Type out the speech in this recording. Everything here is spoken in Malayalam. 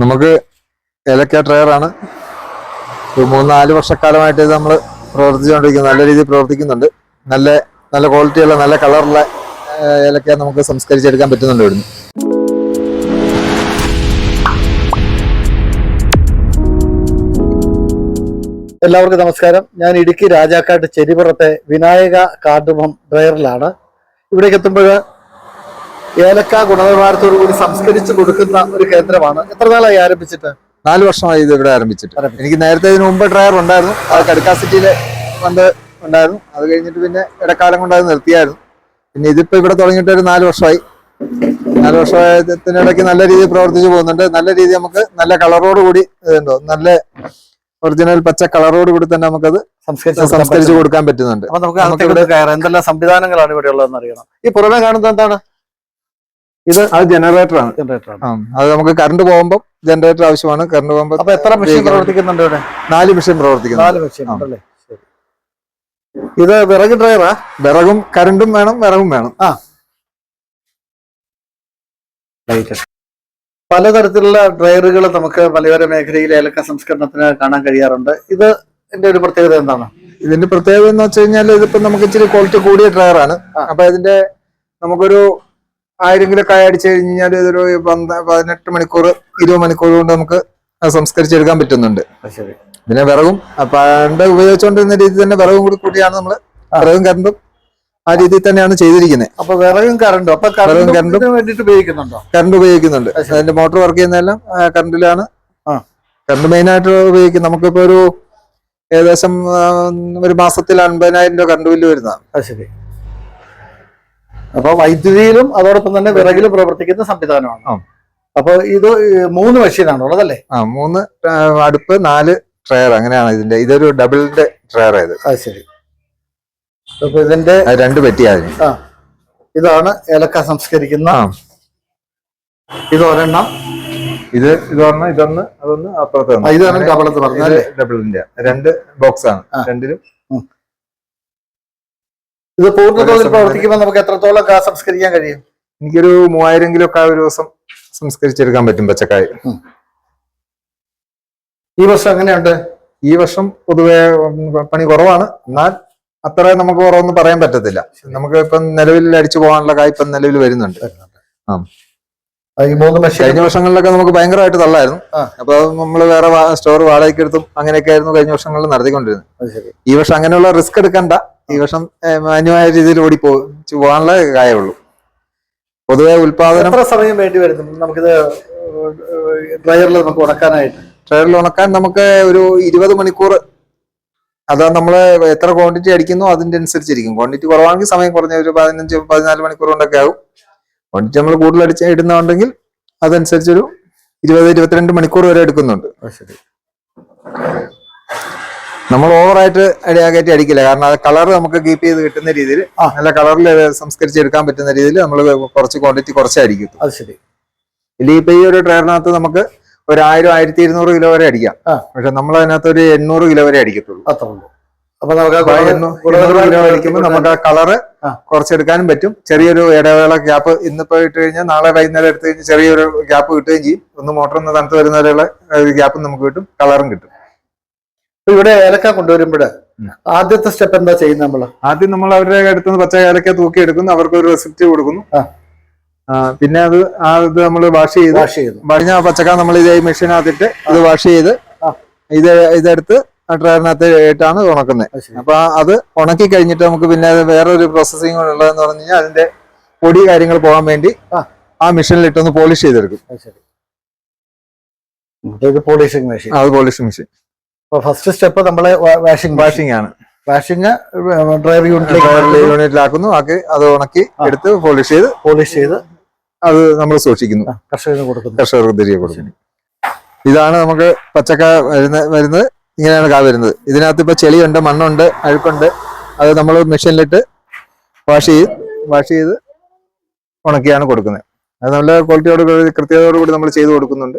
നമുക്ക് ഏലക്ക ട്രയറാണ് ഒരു മൂന്ന് നാല് വർഷക്കാലമായിട്ട് ഇത് നമ്മൾ പ്രവർത്തിച്ചുകൊണ്ടിരിക്കുന്നത് നല്ല രീതിയിൽ പ്രവർത്തിക്കുന്നുണ്ട്. നല്ല നല്ല ക്വാളിറ്റിയുള്ള നല്ല കളറുള്ള ഏലക്ക നമുക്ക് സംസ്കരിച്ചെടുക്കാൻ പറ്റുന്നുണ്ട് ഇവിടുന്ന്. എല്ലാവർക്കും നമസ്കാരം. ഞാൻ ഇടുക്കി രാജാക്കാട്ട് ചെരിപ്പുറത്തെ വിനായക കാർഡുമം ഡ്രയറിലാണ് ഇവിടേക്ക് എത്തുമ്പോൾ ഏലക്ക ഗുണനിലവാരത്തോടു കൂടി സംസ്കരിച്ച് കൊടുക്കുന്ന ഒരു കേന്ദ്രമാണ്. എത്ര നാളായി ആരംഭിച്ചിട്ട്? നാല് വർഷമായി ഇത് ഇവിടെ ആരംഭിച്ചിട്ട്. എനിക്ക് നേരത്തെ ഇതിന് മുമ്പ് ഡ്രയർ ഉണ്ടായിരുന്നു. അത് കടുക്കാ സിറ്റിയിലെ പണ്ട് ഉണ്ടായിരുന്നു. അത് കഴിഞ്ഞിട്ട് പിന്നെ ഇടക്കാലം കൊണ്ട് അത് നിർത്തിയായിരുന്നു. പിന്നെ ഇതിപ്പോ ഇവിടെ തുടങ്ങിയിട്ട് ഒരു നാല് വർഷമായി. നാല് വർഷത്തിനിടയ്ക്ക് നല്ല രീതിയിൽ പ്രവർത്തിച്ചു പോകുന്നുണ്ട്. നല്ല രീതി നമുക്ക് നല്ല കളറോട് കൂടി ഇതുണ്ടോ? നല്ല ഒറിജിനൽ പച്ച കളറോട് കൂടി തന്നെ നമുക്കത് സംസ്കരിച്ച് കൊടുക്കാൻ പറ്റുന്നുണ്ട്. എന്തെല്ലാം സംവിധാനങ്ങളാണ് ഇവിടെ ഉള്ളതെന്ന് അറിയണം. ഈ പുറമെ കാണുന്നത് എന്താണ്? ഇത് അത് ജനറേറ്റർ ആണ്. ജനറേറ്റർ ആണ്. അത് നമുക്ക് കറണ്ട് പോകുമ്പോൾ ജനറേറ്റർ ആവശ്യമാണ്. കറണ്ട് പോകുമ്പോൾ അപ്പൊ എത്ര മെഷീൻ പ്രവർത്തിക്കുന്നുണ്ട് ഇവിടെ? നാല് മെഷീൻ പ്രവർത്തിക്കുന്നു നാല് മെഷീൻ ഉണ്ടല്ലേ? ശരി. ഇത് വിറക് ഡ്രൈവറാ വിറകും കറണ്ടും വേണം വിറകും വേണം. ആ. പലതരത്തിലുള്ള ഡ്രയറുകൾ നമുക്ക് മലയോര മേഖലയിൽ ഏലക്ക സംസ്കരണത്തിന് കാണാൻ കഴിയാറുണ്ട്. ഇത് എന്റെ ഒരു പ്രത്യേകത എന്താണ്? ഇതിന്റെ പ്രത്യേകത എന്ന് വെച്ച് കഴിഞ്ഞാൽ ഇതിപ്പോ നമുക്ക് ഇച്ചിരി ക്വാളിറ്റി കൂടിയ ഡ്രയറാണ്. അപ്പൊ ഇതിന്റെ നമുക്കൊരു ആയിരം കിലോ കായ അടിച്ചു കഴിഞ്ഞാൽ ഇതൊരു പതിനെട്ട് മണിക്കൂർ ഇരുപത് മണിക്കൂർ കൊണ്ട് നമുക്ക് സംസ്കരിച്ചെടുക്കാൻ പറ്റുന്നുണ്ട്. പിന്നെ വിറകും പണ്ട് ഉപയോഗിച്ചുകൊണ്ടിരുന്ന രീതി തന്നെ വിറകും കൂടി കൂട്ടിയാണ് നമ്മൾ വിറകും കറണ്ടും ആ രീതിയിൽ തന്നെയാണ് ചെയ്തിരിക്കുന്നത് അപ്പൊ വിറകും കറണ്ടും അപ്പൊ വിറകും കറണ്ടും വേണ്ടിട്ട് ഉപയോഗിക്കുന്നുണ്ടോ? കറണ്ട് ഉപയോഗിക്കുന്നുണ്ട്. അതിന്റെ മോട്ടോർ വർക്ക് ചെയ്യുന്നതെല്ലാം കറണ്ടിലാണ് ആ. കറണ്ട് മെയിൻ ആയിട്ട് ഉപയോഗിക്കും. നമുക്കിപ്പോ ഒരു ഏകദേശം ഒരു മാസത്തിൽ അൻപതിനായിരം രൂപ കറണ്ട് ബില്ല് വരുന്നതാണ്. ശരി. അപ്പൊ വൈദ്യുതിയിലും അതോടൊപ്പം തന്നെ വിറകിലും പ്രവർത്തിക്കുന്ന സംവിധാനമാണ്. അപ്പൊ ഇത് മൂന്ന് മെഷീനാണ് ഉള്ളതല്ലേ? ആ മൂന്ന് അടുപ്പ് നാല് ട്രയർ അങ്ങനെയാണ് ഇതിന്റെ. ഇതൊരു ഡബിളിന്റെ ട്രയർ ഇത് അത് ശരി. അപ്പൊ ഇതിന്റെ രണ്ട് പറ്റിയായിരുന്നു ആ ഇതാണ് ഏലക്ക സംസ്കരിക്കുന്ന ഇത് ഒരെണ്ണം ഇത് ഇത് പറഞ്ഞ ഇതൊന്ന് അതൊന്ന് അപ്പുറത്ത് ഇതാണ് ഡബിൾ എന്ന് ഡബിളിന്റെ രണ്ട് ബോക്സ് ആണ്. രണ്ടിലും ഇത് പൂർണതോതിൽ പ്രവർത്തിക്കുമ്പോൾ നമുക്ക് എത്രത്തോളം കാ സംസ്കരിക്കാൻ കഴിയും? എനിക്കൊരു മൂവായിരം കിലോ ഒക്കെ ഒരു ദിവസം സംസ്കരിച്ചെടുക്കാൻ പറ്റും പച്ചക്കായ. ഈ വർഷം എങ്ങനെയുണ്ട്? ഈ വർഷം പൊതുവെ പണി കുറവാണ്. എന്നാൽ അത്ര നമുക്ക് കുറവൊന്നും പറയാൻ പറ്റത്തില്ല. നമുക്ക് ഇപ്പം നിലവിൽ അടിച്ചു പോകാനുള്ള കായ് ഇപ്പം നിലവിൽ വരുന്നുണ്ട്. ആ. ഈ മൂന്ന് മെഷീൻ കഴിഞ്ഞ വർഷങ്ങളിലൊക്കെ നമുക്ക് ഭയങ്കരമായിട്ട് തള്ളായിരുന്നു. അപ്പൊ നമ്മൾ വേറെ സ്റ്റോർ വാടകയ്ക്ക് എടുത്തും അങ്ങനെയൊക്കെ ആയിരുന്നു കഴിഞ്ഞ വർഷങ്ങളിൽ നടത്തിക്കൊണ്ടിരുന്നത്. ഈ വർഷം അങ്ങനെയുള്ള റിസ്ക് എടുക്കണ്ട. ഈ വർഷം മാന്യമായ രീതിയിൽ ഓടി പോകാനുള്ള കാര്യമുള്ളൂ പൊതുവെ ഉൽപാദനം എത്ര സമയം വേണ്ടി വരുന്നു? നമുക്കിത് ഡ്രയറിൽ നമുക്ക് ഉണക്കാനായിട്ട്. ഡ്രയറിൽ ഉണക്കാൻ നമുക്ക് ഒരു ഇരുപത് മണിക്കൂർ. അതാ നമ്മൾ എത്ര ക്വാണ്ടിറ്റി അടിക്കുന്നു അതിന്റെ അനുസരിച്ചിരിക്കും ക്വാണ്ടിറ്റി കുറവാണെങ്കിൽ സമയം കുറഞ്ഞ ഒരു പതിനഞ്ച് പതിനാല് മണിക്കൂർ കൊണ്ടൊക്കെ ആകും ക്വാണ്ടിറ്റി നമ്മൾ കൂടുതൽ അടിച്ച് ഇടുന്നുണ്ടെങ്കിൽ അതനുസരിച്ചൊരു ഇരുപത് ഇരുപത്തിരണ്ട് മണിക്കൂർ വരെ എടുക്കുന്നുണ്ട്. ശരി. നമ്മൾ ഓവറായിട്ട് അടിയാകേറ്റി അടിക്കില്ല. കാരണം അത് കളർ നമുക്ക് കീപ്പ് ചെയ്ത് കിട്ടുന്ന രീതിയിൽ നല്ല കളറിൽ സംസ്കരിച്ചെടുക്കാൻ പറ്റുന്ന രീതിയിൽ നമ്മൾ കുറച്ച് ക്വാണ്ടിറ്റി കുറച്ചായിരിക്കും അത് ശരി. ഇല്ല ഇപ്പൊ ഈ ഒരു ട്രയറിനകത്ത് നമുക്ക് ഒരു ആയിരം ആയിരത്തി ഇരുന്നൂറ് കിലോ വരെ അടിക്കാം. പക്ഷെ നമ്മൾ അതിനകത്ത് ഒരു എണ്ണൂറ് കിലോ വരെ അടിക്കത്തുള്ളൂ. അത്ര ഉള്ളൂ. അപ്പൊ നമുക്ക് എണ്ണൂറ് കിലോ അടിക്കുമ്പോൾ നമുക്ക് ആ കളറ്. കുറച്ചെടുക്കാനും പറ്റും. ചെറിയൊരു ഇടവേള ഗ്യാപ്പ് ഇന്നിപ്പോ ഇട്ട് കഴിഞ്ഞാൽ നാളെ വൈകുന്നേരം എടുത്തു കഴിഞ്ഞാൽ ചെറിയൊരു ഗ്യാപ്പ് കിട്ടുകയും ചെയ്യും. ഒന്ന് മോട്ടർ ഒന്ന് തണുത്ത് വരുന്നവരെയുള്ള ഗ്യാപ്പ് നമുക്ക് കിട്ടും. കളറും കിട്ടും. ഇവിടെ ഏലക്ക കൊണ്ടുവരുമ്പോൾ ആദ്യത്തെ സ്റ്റെപ്പ് എന്താ ചെയ്യുന്നത് നമ്മൾ? ആദ്യം നമ്മൾ അവരുടെ അടുത്ത് പച്ച ഏലക്ക തൂക്കി എടുക്കുന്നു അവർക്ക് ഒരു റെസിപ്റ്റ് കൊടുക്കുന്നു പിന്നെ അത് ആ ഇത് നമ്മൾ വാഷ് ചെയ്ത് വാഷ് ചെയ്യുന്നു കഴിഞ്ഞ പച്ചക്ക നമ്മൾ ഇത് മെഷീനകത്തിട്ട് ഇത് വാഷ് ചെയ്ത് ഇത് ഇതെടുത്ത് ട്രയറിനകത്ത് ഇട്ടാണ് ഉണക്കുന്നത് അപ്പൊ അത് ഉണക്കി കഴിഞ്ഞിട്ട് നമുക്ക് പിന്നെ വേറെ ഒരു പ്രോസസ്സിംഗ് ഉള്ളതെന്ന് പറഞ്ഞു കഴിഞ്ഞാൽ അതിന്റെ പൊടി കാര്യങ്ങൾ പോകാൻ വേണ്ടി ആ. മെഷീനിൽ ഇട്ടൊന്ന് പോളിഷ് ചെയ്തെടുക്കും. പോളിഷിംഗ് മെഷീൻ അത് പോളിഷിംഗ് മെഷീൻ ഫസ്റ്റ് സ്റ്റെപ്പ് നമ്മൾ വാഷിംഗ് വാഷിംഗ് ആണ്. വാഷിംഗ് ഡ്രൈവർ യൂണിറ്റിലേക്ക് യൂണിറ്റിലാക്കുന്നു ആക്കി. അത് ഉണക്കി. എടുത്ത് പോളിഷ് ചെയ്ത് പോളിഷ് ചെയ്ത് അത് നമ്മൾ സൂക്ഷിക്കുന്നു. കർഷകന് കൊടുക്കുന്നു. കർഷകർക്ക് തിരികെ കൊടുക്കുന്നു. ഇതാണ് നമുക്ക് പച്ചക്ക വരുന്ന വരുന്നത്. ഇങ്ങനെയാണ് കാ വരുന്നത്. ഇതിനകത്ത് ഇപ്പൊ ചെളിയുണ്ട് മണ്ണുണ്ട് അഴുക്കുണ്ട്. അത് നമ്മൾ മെഷീനിലിട്ട് വാഷ് ചെയ്ത് വാഷ് ചെയ്ത് ഉണക്കിയാണ് കൊടുക്കുന്നത്. അത് നല്ല ക്വാളിറ്റിയോട് കൂടി കൃത്യതയോട് കൂടി നമ്മൾ ചെയ്ത് കൊടുക്കുന്നുണ്ട്.